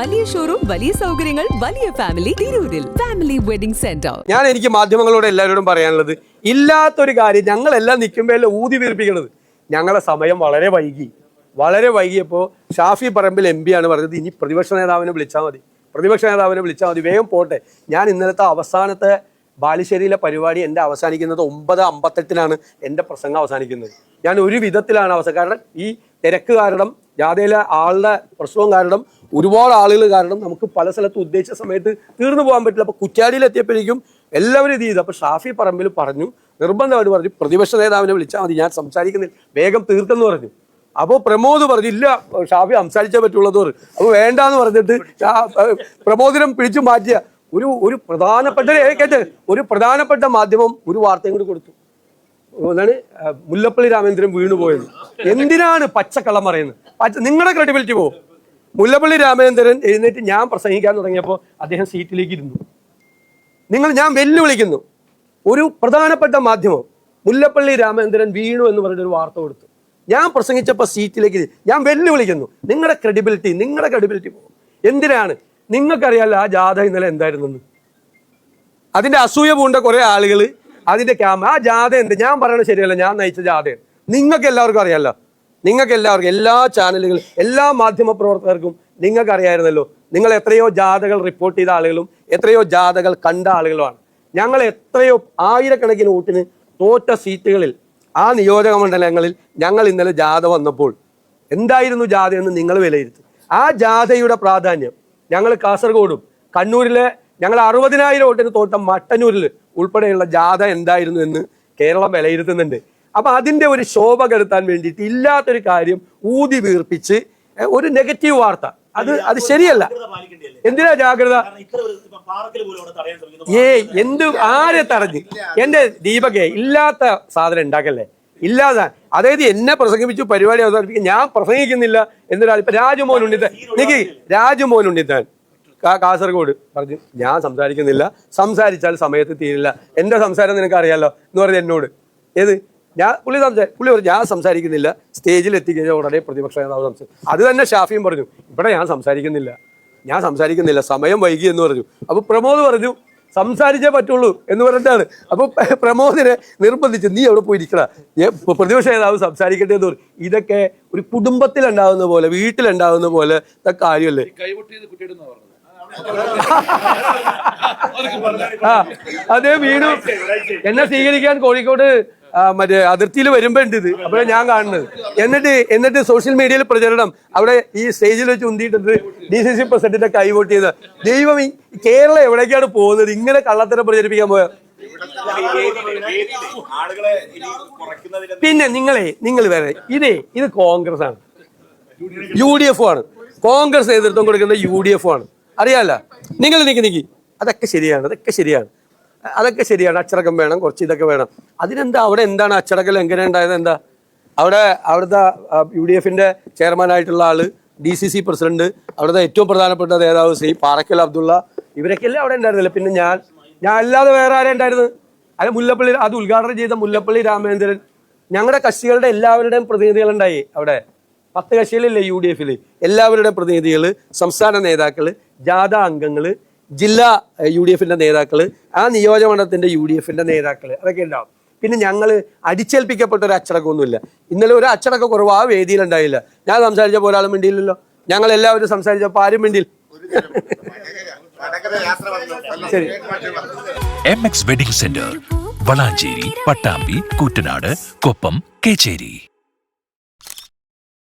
വലിയ ഷോറൂം വലിയ സൗകര്യങ്ങൾ വലിയ ഫാമിലി തിരൂരിൽ. ഫാമിലി വെഡിംഗ് സെന്റർ ഞാൻ എനിക്ക് മാധ്യമങ്ങളോട് എല്ലാവരോടും പറയാനുള്ളത് ഇല്ലാത്തൊരു കാര്യം ഞങ്ങളെല്ലാം നിൽക്കുമ്പോഴല്ലേ ഊതി വീർപ്പിക്കുന്നത് ഞങ്ങളെ സമയം വളരെ വൈകി. വളരെ വൈകിയപ്പോൾ ഷാഫി പറമ്പിൽ എം ആണ് പറഞ്ഞത് ഇനി പ്രതിപക്ഷ നേതാവിനെ വിളിച്ചാൽ മതി. പ്രതിപക്ഷ നേതാവിനെ വിളിച്ചാൽ മതി. വേഗം പോട്ടെ. ഞാൻ ഇന്നലത്തെ അവസാനത്തെ ബാലുശ്ശേരിയിലെ പരിപാടി എന്റെ അവസാനിക്കുന്നത് ഒമ്പത് അമ്പത്തെട്ടിനാണ് എന്റെ പ്രസംഗം അവസാനിക്കുന്നത്. ഞാൻ ഒരു വിധത്തിലാണ് അവസാനം. കാരണം ഈ തിരക്ക് കാരണം ജാഥയിലെ ആളുടെ പ്രശ്നവും കാരണം ഒരുപാട് ആളുകൾ കാരണം നമുക്ക് പല സ്ഥലത്ത് ഉദ്ദേശിച്ച സമയത്ത് തീർന്നു പോകാൻ പറ്റില്ല. അപ്പോൾ കുറ്റ്യാടിയിൽ എത്തിയപ്പോഴേക്കും എല്ലാവരും ഇത് ചെയ്തു. അപ്പോൾ ഷാഫി പറമ്പിൽ പറഞ്ഞു നിർബന്ധമായിട്ട് പറഞ്ഞു പ്രതിപക്ഷ നേതാവിനെ വിളിച്ചാൽ മതി ഞാൻ സംസാരിക്കുന്നില്ല വേഗം തീർത്തെന്ന് പറഞ്ഞു. അപ്പോൾ പ്രമോദ് പറഞ്ഞു ഇല്ല ഷാഫി സംസാരിച്ചേ പറ്റുള്ളൂ പറഞ്ഞു. അപ്പോൾ പറഞ്ഞിട്ട് പ്രമോദിനം പിടിച്ചു മാറ്റിയ ഒരു ഒരു പ്രധാനപ്പെട്ട കേട്ടെ ഒരു പ്രധാനപ്പെട്ട മാധ്യമം ഒരു വാർത്തയും കൂടി കൊടുത്തു. എന്താണ്? മുല്ലപ്പള്ളി രാമേന്ദ്രൻ വീണുപോയത് എന്തിനാണ് പച്ചക്കള്ളം പറയുന്നത്? നിങ്ങളുടെ ക്രെഡിബിലിറ്റി പോകും മുല്ലപ്പള്ളി രാമചന്ദ്രൻ എഴുന്നേറ്റ് ഞാൻ പ്രസംഗിക്കാൻ തുടങ്ങിയപ്പോൾ അദ്ദേഹം സീറ്റിലേക്ക് ഇരുന്നു നിങ്ങൾ ഞാൻ വെല്ലുവിളിക്കുന്നു. ഒരു പ്രധാനപ്പെട്ട മാധ്യമം മുല്ലപ്പള്ളി രാമചന്ദ്രൻ വീണു എന്ന് പറഞ്ഞൊരു വാർത്ത കൊടുത്തു. ഞാൻ പ്രസംഗിച്ചപ്പോൾ സീറ്റിലേക്ക് ഞാൻ വെല്ലുവിളിക്കുന്നു. നിങ്ങളുടെ ക്രെഡിബിലിറ്റി നിങ്ങളുടെ ക്രെഡിബിലിറ്റി പോകും എന്തിനാണ്? നിങ്ങൾക്കറിയാലോ ആ ജാഥ ഇന്നലെ എന്തായിരുന്നെന്ന്? അതിന്റെ അസൂയ പൂണ്ട കുറേ ആളുകൾ അതിന്റെ ക്യാമറ ആ ജാഥ എന്ത്? ഞാൻ പറയണത് ശരിയല്ല ഞാൻ നയിച്ച ജാഥയാണ് നിങ്ങൾക്ക് എല്ലാവർക്കും അറിയാലോ നിങ്ങൾക്ക് എല്ലാവർക്കും എല്ലാ ചാനലുകളും എല്ലാ മാധ്യമ പ്രവർത്തകർക്കും നിങ്ങൾക്ക് അറിയായിരുന്നല്ലോ നിങ്ങൾ എത്രയോ ജാഥകൾ റിപ്പോർട്ട് ചെയ്ത ആളുകളും എത്രയോ ജാഥകൾ കണ്ട ആളുകളുമാണ്. ഞങ്ങൾ എത്രയോ ആയിരക്കണക്കിന് വോട്ടിന് തോറ്റ സീറ്റുകളിൽ ആ നിയോജക മണ്ഡലങ്ങളിൽ ഞങ്ങൾ ഇന്നലെ ജാഥ വന്നപ്പോൾ എന്തായിരുന്നു ജാഥ എന്ന് നിങ്ങൾ വിലയിരുത്തി. ആ ജാഥയുടെ പ്രാധാന്യം ഞങ്ങൾ കാസർഗോഡും കണ്ണൂരിലെ ഞങ്ങൾ അറുപതിനായിരം വോട്ടിന് തോറ്റ മട്ടന്നൂരിൽ ഉൾപ്പെടെയുള്ള ജാഥ എന്തായിരുന്നു എന്ന് കേരളം വിലയിരുത്തുന്നുണ്ട്. അപ്പൊ അതിന്റെ ഒരു ശോഭ കെടുത്താൻ വേണ്ടിയിട്ട് ഇല്ലാത്തൊരു കാര്യം ഊതി വീർപ്പിച്ച് ഒരു നെഗറ്റീവ് വാർത്ത. അത് അത് ശരിയല്ല. എന്തിനാ ജാഗ്രത? ഏ എന്ത് ആരെ തടഞ്ഞ്? എന്റെ ദീപകെ ഇല്ലാത്ത സാധനം ഉണ്ടാക്കല്ലേ? ഇല്ലാതെ. അതായത് എന്നെ പ്രസംഗിപ്പിച്ചു പരിപാടി അവസാനിപ്പിക്കും ഞാൻ പ്രസംഗിക്കുന്നില്ല എന്നൊരാൾ ഇപ്പൊ രാജുമോൻ ഉണ്ണിത്താൻ എനിക്ക് രാജുമോൻ ഉണ്ണിത്താൻ കാ- കാസർഗോഡ്. പറഞ്ഞു ഞാൻ സംസാരിക്കുന്നില്ല. സംസാരിച്ചാൽ സമയത്ത് തീരില്ല. എന്റെ സംസാരം നിനക്ക് അറിയാലോ എന്ന് പറഞ്ഞു എന്നോട്. ഏത്? ഞാൻ പുള്ളി സംസാ പുള്ളി പറഞ്ഞു ഞാൻ സംസാരിക്കുന്നില്ല. സ്റ്റേജിൽ എത്തിക്കഴിഞ്ഞാൽ ഉടനെ പ്രതിപക്ഷ നേതാവ് സംസാരിക്കും അത് തന്നെ ഷാഫിയും പറഞ്ഞു ഇവിടെ ഞാൻ സംസാരിക്കുന്നില്ല. ഞാൻ സംസാരിക്കുന്നില്ല. സമയം വൈകി എന്ന് പറഞ്ഞു. അപ്പൊ പ്രമോദ് പറഞ്ഞു സംസാരിച്ചേ പറ്റുള്ളൂ എന്ന് പറഞ്ഞിട്ടാണ്. അപ്പൊ പ്രമോദിനെ നിർബന്ധിച്ച് നീ അവിടെ പോയി ഇരിക്കട പ്രതിപക്ഷ നേതാവ് സംസാരിക്കട്ടെ എന്ന് പറഞ്ഞു. ഇതൊക്കെ ഒരു കുടുംബത്തിലുണ്ടാവുന്ന പോലെ വീട്ടിലുണ്ടാവുന്ന പോലെ കാര്യമല്ലേ? ആ അതേ വീണു. എന്നെ സ്വീകരിക്കാൻ കോഴിക്കോട് മറ്റേ അതിർത്തിയിൽ വരുമ്പോ ഉണ്ട് ഇത്. അപ്പോഴാണ് ഞാൻ കാണുന്നത്. എന്നിട്ട് എന്നിട്ട് സോഷ്യൽ മീഡിയയിൽ പ്രചരണം. അവിടെ ഈ സ്റ്റേജിൽ വെച്ച് ഉന്തിയിട്ടുണ്ട് ഡി സി സി പ്രസിഡന്റിന്റെ കൈവോട്ട് ചെയ്ത് ദൈവം ഈ കേരളം എവിടേക്കാണ് പോകുന്നത്? ഇങ്ങനെ കള്ളത്തരം പ്രചരിപ്പിക്കാൻ പോയ? പിന്നെ നിങ്ങളെ നിങ്ങൾ വേറെ ഇതേ ഇത് കോൺഗ്രസ് ആണ്. യു ഡി എഫ് ആണ്. കോൺഗ്രസ് നേതൃത്വം കൊടുക്കുന്ന യു ഡി എഫ് ആണ്. അറിയാല്ല? നിങ്ങൾ നിക്ക് നിക്ക്. അതൊക്കെ ശരിയാണ് അതൊക്കെ ശരിയാണ്. അതൊക്കെ ശരിയാണ്. അച്ചടക്കം വേണം കുറച്ച് ഇതൊക്കെ വേണം. അതിനെന്താ അവിടെ എന്താണ് അച്ചടക്കം എങ്ങനെ ഉണ്ടായത്? എന്താ? അവിടെ അവിടുത്തെ യു ഡി എഫിന്റെ ചെയർമാനായിട്ടുള്ള ആൾ ഡി സി സി പ്രസിഡന്റ് അവിടുത്തെ ഏറ്റവും പ്രധാനപ്പെട്ട നേതാവ് ശ്രീ പാറക്കൽ അബ്ദുള്ള. ഇവരൊക്കെയല്ലേ അവിടെ ഉണ്ടായിരുന്നില്ല? പിന്നെ ഞാൻ ഞാൻ അല്ലാതെ വേറെ ആരെ ഉണ്ടായിരുന്നു അല്ല മുല്ലപ്പള്ളി അത് ഉദ്ഘാടനം ചെയ്ത മുല്ലപ്പള്ളി രാമേന്ദ്രൻ ഞങ്ങളുടെ കക്ഷികളുടെ എല്ലാവരുടെയും പ്രതിനിധികളുണ്ടായി അവിടെ. പത്ത് കക്ഷികളില്ലേ യു ഡി എഫിൽ എല്ലാവരുടെയും പ്രതിനിധികൾ സംസ്ഥാന നേതാക്കൾ ജാഥ അംഗങ്ങൾ ജില്ലാ യു ഡി എഫിന്റെ നേതാക്കൾ ആ നിയോജകമണ്ഡലത്തിന്റെ യു ഡി എഫിന്റെ നേതാക്കൾ അതൊക്കെ ഉണ്ടാവും. പിന്നെ ഞങ്ങൾ അടിച്ചേൽപ്പിക്കപ്പെട്ട ഒരു അച്ചടക്കമൊന്നുമില്ല. ഇന്നലെ ഒരു അച്ചടക്ക കുറവ് ആ വേദിയിൽ ഉണ്ടായില്ല. ഞാൻ സംസാരിച്ചപ്പോൾ ഒരാളും മിണ്ടിയില്ലല്ലോ. ഞങ്ങൾ എല്ലാവരും സംസാരിച്ചപ്പോൾ ആരും മിണ്ടിയിൽ ശരി. M X wedding centre Valanchery Pattambi Koottanad Koppam Kechery